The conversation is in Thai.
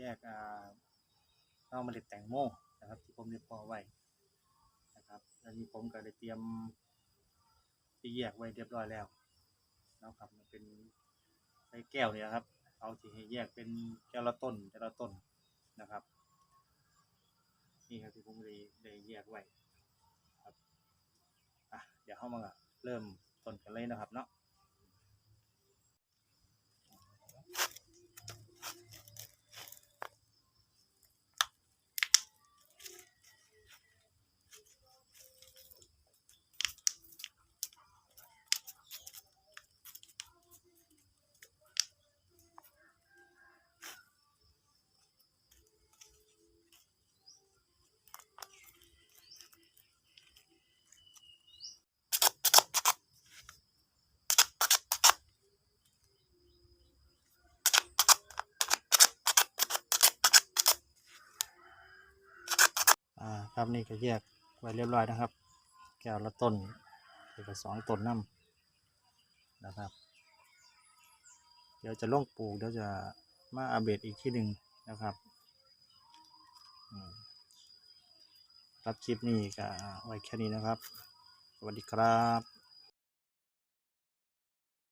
แยกอ่าเอาเมล็ดแตงโมนะครับ ที่ผมได้พอไว้นะครับแล้วนี้ผมก็ได้เตรียมที่แยกไว้เรียบร้อยแล้วนะครับมันเป็นใส่แก้วเนี่ยครับ เอาที่ให้แยกเป็นแก้วละต้นแต่ละต้นนะครับนี่ครับที่ผมได้ได้แยกไว้ครับอะเดี๋ยวเข้ามาเริ่มต้นกันเลยนะครับเนาะ อ่า ครับนี่ก็แยกไว้เรียบร้อยนะครับ แก้วละต้นเอกสองต้นน้ำนะครับ เดี๋ยวจะลงปลูกเดี๋ยวจะมาอัปเดตอีกที่หนึ่งนะครับอืมรับคลิปนี้ก็ไว้แค่นี้นะครับ สวัสดีครับ